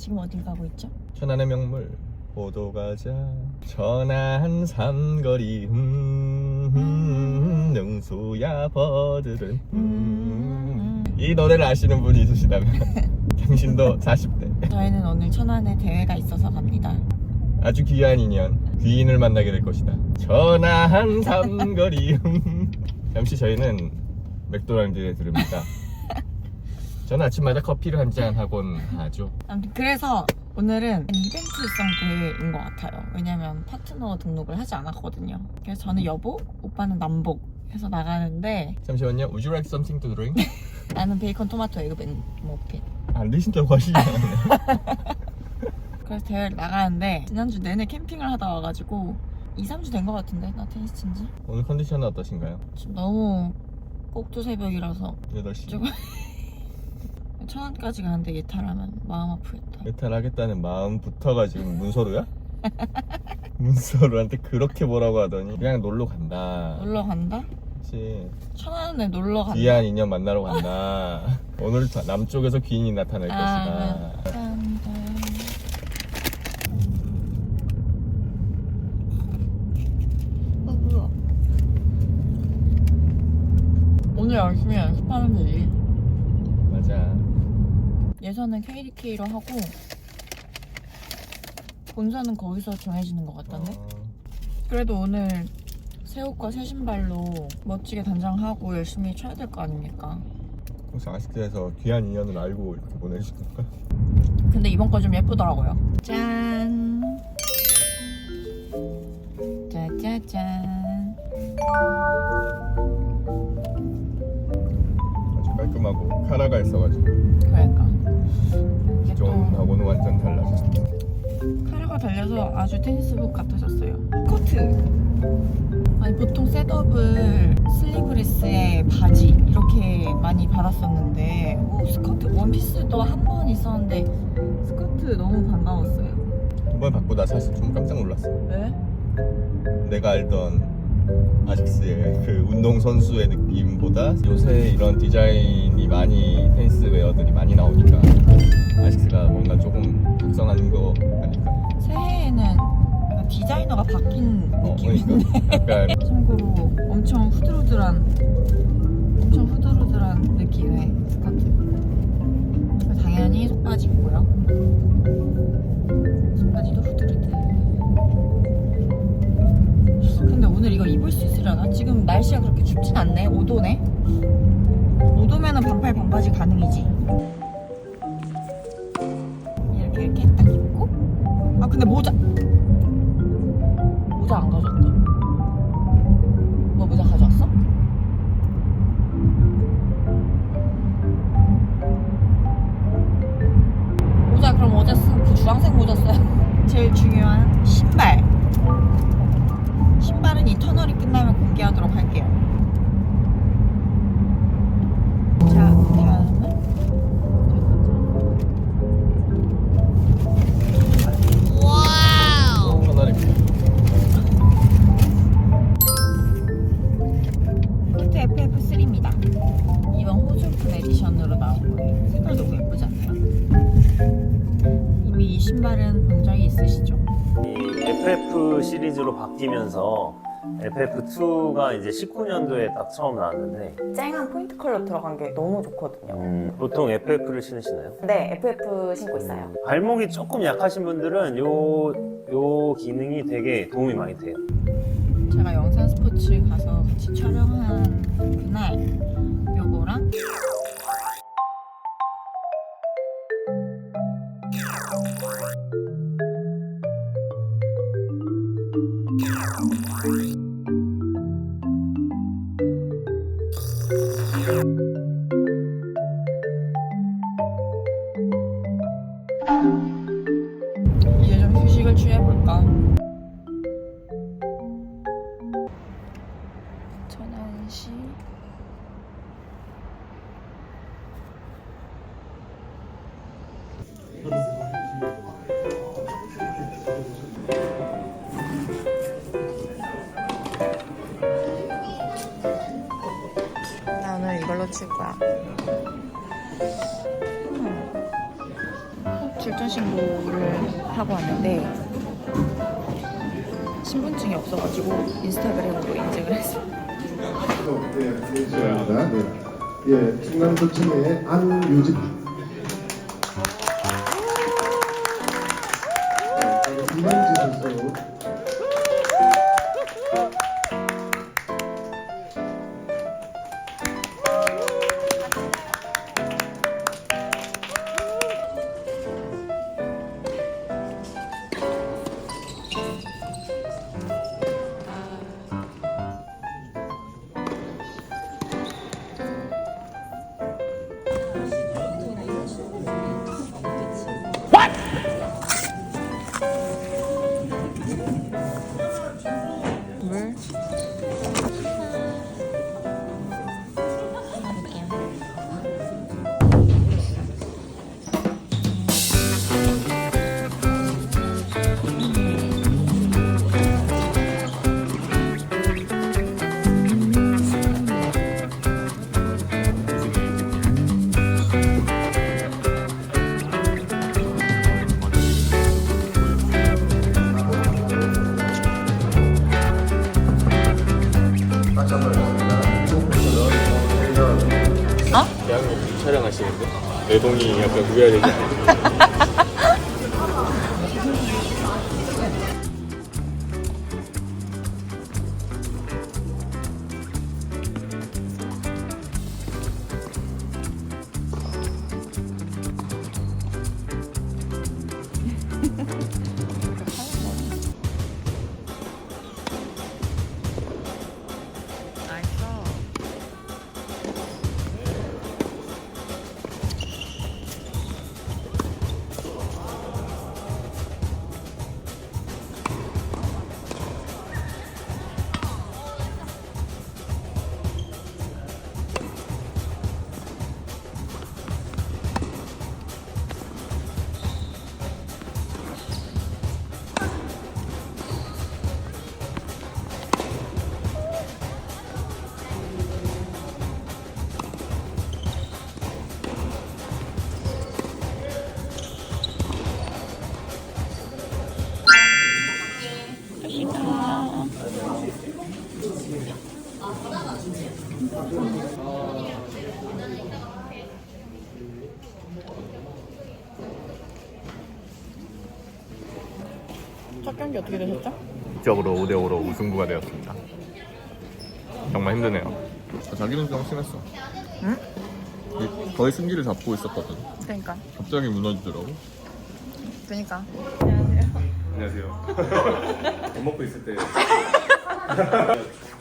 지금 어딜 가고 있죠? 천안의 명물 보도 가자 천안 삼거리 음, 음, 능수야 버들은 음. 이 노래를 아시는 분이 있으시다면 당신도 40대 저희는 오늘 천안에 대회가 있어서 갑니다. 아주 귀한 인연 귀인을 만나게 될 것이다 천안 삼거리 음. 잠시 저희는 맥도날드에 들릅니다 저는 아침마다 커피를 한 잔 하곤 하죠 아무튼 그래서 오늘은 이벤트성 대회인 것 같아요. 왜냐면 파트너 등록을 하지 않았거든요. 그래서 저는 여복, 오빠는 남복 해서 나가는데 잠시만요 Would you like something to drink? 나는 베이컨 토마토 에그 벤 머핀. 안 드신다고 하시지 않았나요? 그래서 대회를 나가는데 지난주 내내 캠핑을 하다 와가지고 2, 3주 된 것 같은데 나 테니스 친지 오늘 컨디션은 어떠신가요? 지금 너무 꼭두 새벽이라서 8시 조금 천안까지 가는데 예탈하면 마음 아프겠다. 메탈하겠다는 마음부터가 지금 문서루야? 문서루한테 그렇게 뭐라고 하더니 그냥 놀러 간다 놀러 간다? 그치 천안에 놀러 간다. 귀한 인연 만나러 간다 오늘 다- 남쪽에서 귀인이 나타날 아, 것이다 간다. 어, 뭐야. 오늘 열심히 연습하면 되지. 예선은 KDK로 하고 본선은 거기서 정해지는 것 같던데? 어, 그래도 오늘 새 옷과 새 신발로 멋지게 단장하고 열심히 쳐야 될 거 아닙니까? 혹시 아시트에서 귀한 인연을 알고 이렇게 보내주신 건가? 근데 이번 거 좀 예쁘더라고요. 짠. 짜자잔. 아주 깔끔하고 카라가 있어가지고 그러니까. 이게 또 기존하고는 완전 달라졌어 카라가 달려서 아주 테니스복 같아졌어요. 스커트. 아니 보통 셋업을 슬리브리스에 바지 이렇게 많이 받았었는데 오, 스커트 원피스도 한 번 있었는데 스커트 너무 반가웠어요. 두 번 받고 나 사실 좀 깜짝 놀랐어 왜? 내가 알던 아식스의 그 운동 선수의 느낌보다 요새 이런 디자인이 많이 테니스 웨어들이 많이 나오니까 아식스가 뭔가 조금 각성한 거 아닐까? 새해에는 약간 디자이너가 바뀐 어, 느낌인데 그러니까 약간 참고로 엄청 후드루드한 엄청 후드루드한 느낌의 5도네? 5도면은 반팔 반바지 가능이지. 이렇게 이렇게 딱 입고? 아 근데 모자. 모자 안 가져왔다. 뭐 모자 가져왔어? 모자 그럼 어제 쓴그 주황색 모자 써야 제일 중요한 신발. 신발은 이 터널이 끝나면 공개하도록 할게요 자 다음은 터널입니다. 포트 FF3입니다. 이번 호주품 에디션으로 나온 거예요. 색깔 너무 예쁘지 않나요? 이미 이 신발은 본 적이 있으시죠? 이 FF 시리즈로 바뀌면서 FF2가 이제 19년도에 딱 처음 나왔는데 쨍한 포인트 컬러 들어간 게 너무 좋거든요. 음, 보통 FF를 신으시나요? 네, FF 신고 있어요. 발목이 조금 약하신 분들은 요, 요 기능이 되게 도움이 많이 돼요. 제가 영산 스포츠 가서 같이 촬영한 그날 요거랑 친구야. 음. 출전신고를 하고 왔는데 신분증이 없어가지고 인스타그램으로 인증을 했어요. 네, 예, 충남 도청의 안유진 대학로 촬영하시는데 내동이 약간 구해야 되지 않을까? 경기 어떻게 되셨죠? 적으로 5대 5로 우승부가 되었습니다. 정말 힘드네요. 자기는 좀 심했어. 응? 거의 승기를 잡고 있었거든. 그러니까. 갑자기 무너지더라고. 그러니까. 안녕하세요. 밥 먹고 있을 때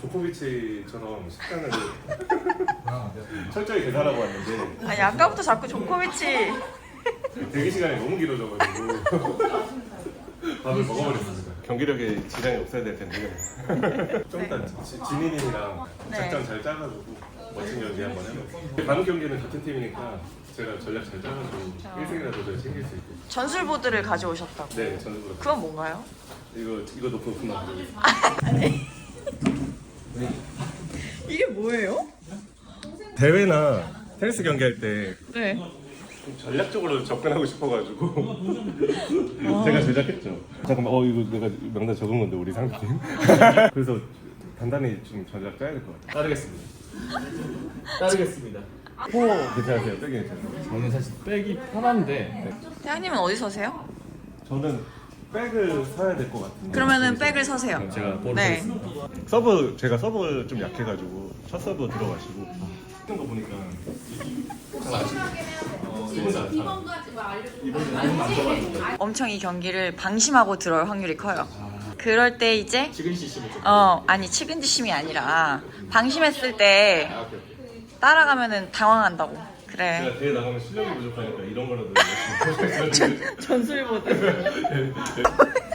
조코비치처럼 식단을 철저히 계산하고 왔는데 아니 아까부터 자꾸 조코비치. 대기 시간이 너무 길어져가지고 밥을 먹어버렸습니다. 경기력에 지장이 없어야 될 텐데 좀 이따 지- 진희님이랑 네. 작전 잘 짜가지고 멋진 연기 한번 해볼게요. 다음 경기는 같은 팀이니까 제가 전략 잘 짜가지고 1승이라도 더 챙길 수 있고 전술보드를 가져오셨다고. 네 전부 다 그건 뭔가요? 이거 이거 높은 분만 이게 뭐예요? 대회나 테니스 경기할 때 네. 좀 전략적으로 접근하고 싶어가지고 제가 제작했죠. 잠깐만, 어 이거 내가 명단 적은 건데 우리 상팀. 그래서 단단히 좀 전략 짜야 될 것 같아요. 따르겠습니다. 따르겠습니다. 호 괜찮으세요? 빼기 괜찮으세요? 저는 사실 빼기 편한데 태양님은 어디 서세요? 저는 백을 사야 될 것 같은데. 그러면은 백을 서세요. 제가 볼을 네. 서브 제가 서브 좀 약해가지고 첫 서브 들어가시고 하는 거 보니까 엄청 이 경기를 방심하고 들어올 확률이 커요. 그럴 때 이제 지근시심을 좀. 어 아니 측은지심이 아니라 방심했을 때 아, 오케이, 오케이. 따라가면은 당황한다고. 그래. 제가 대회 나가면 실력이 부족하니까 이런 거라도 열심히 전술보드.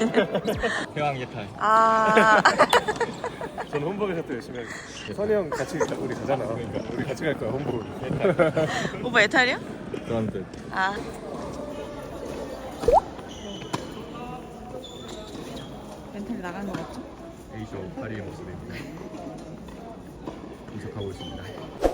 뭐 하시는? 태왕 예탈. 아. 저는 홈버그 샷도 열심히 하겠습니다. 선이 형 같이 가- 우리 가잖아. 그러니까 우리 같이 갈 거야 홈버그. 오빠 에탈이야? 그런 뜻. 아. 멘탈 나간 거 같죠? A쇼 파리의 모습입니다. 분석하고 있습니다.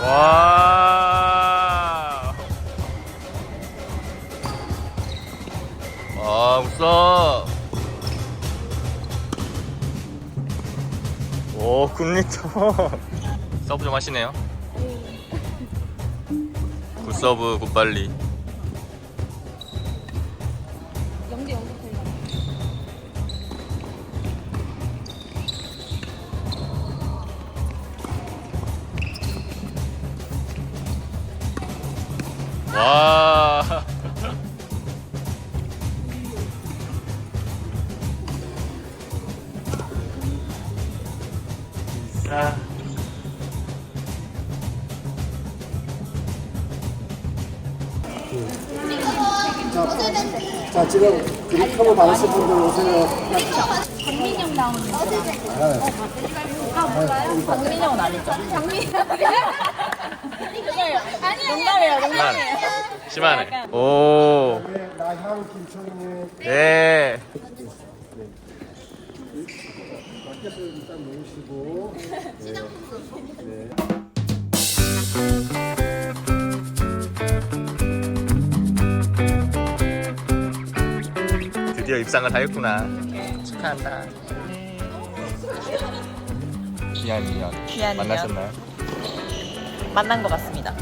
와. 아, 웃어. 오, 굿리터. 서브 좀 하시네요. 굿서브, 굿발리. 와. 자. 자 지금 그립 커버 받으신 분들 오세요. 박민영은 아니죠? 박민영. 아니에요. 농담이에요, 농담이에요. 심하네. 오. 네, 나향 김총님 네. 밖에서 일단 놓으시고. 드디어 입상을 다 했구나. 축하한다. 귀한 인연. 귀한 인연. 만나셨나요? 만난 것 같습니다.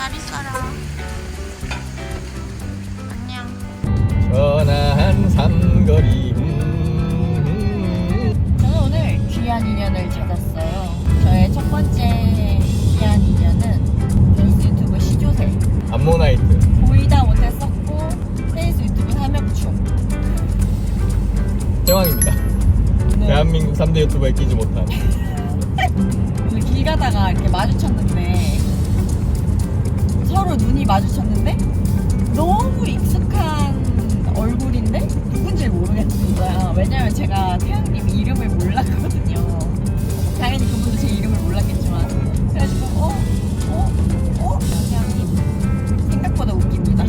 잘 있어라. 안녕. 전화한 삼거리. 음. 저는 오늘 귀한 인연을 찾았어요. 저의 첫 번째 귀한 인연은 테니스 유튜브 시조새. 암모나이트. 보이다 못했었고 테니스 유튜브 삼엽충. 태왕입니다. 오늘, 대한민국 3대 유튜버에 끼지 못한. 오늘 길 가다가 이렇게 마주쳤는데 서로 눈이 마주쳤는데 너무 익숙한 얼굴인데 누군지 모르겠는 거야. 왜냐면 제가 태양님 이름을 몰랐거든요. 당연히 그분도 제 이름을 몰랐겠지만 그래가지고 어? 어? 어? 태양님 생각보다 웃깁니다.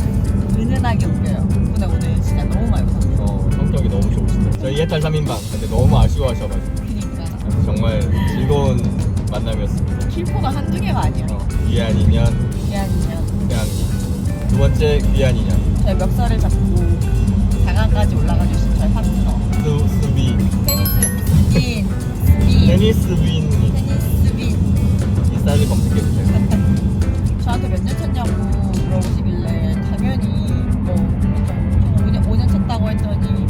은은하게 웃겨요. 덕분에 오늘 진짜 너무 많이 웃었어요. 어, 성격이 너무 좋으시다. 저희 예탈 3인방. 근데 너무 아쉬워하셔가지고. 그니까 정말 즐거운 만남이었습니다. 킬포가 한두 개가 아니에요. 어, 귀한 인연, 인연. 번째 귀한 인연. 저희 멱살을 잡고 장안까지 올라가 주신 저희 파트너 수, 수비. 테니스 스빈 스빈. 테니스 윈 테니스 스빈. 인스타를 검색해주세요. 저한테 몇 년 쳤냐고 물어보시길래 당연히 뭐 저는 5년, 5년 쳤다고 했더니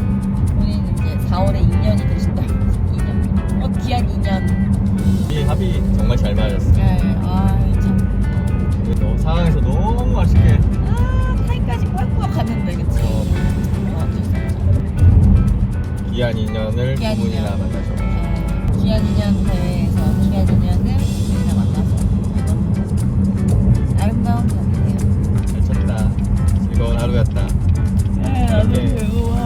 본인은 이제 4월에 2년이 되신다고 2년. 어 귀한 2년. 이 합이 정말 잘 맞았어요. 예아참. 그래서 상황에서 너무 맛있게 귀한 인연을 귀한 두 분이나 인연. 만나서 네. 귀한 인연 대회에서 귀한 인연을 우리가 만나서 아름다운 밤이네요 잘 쳤다 즐거운 하루였다 네, 나도 네. 배워.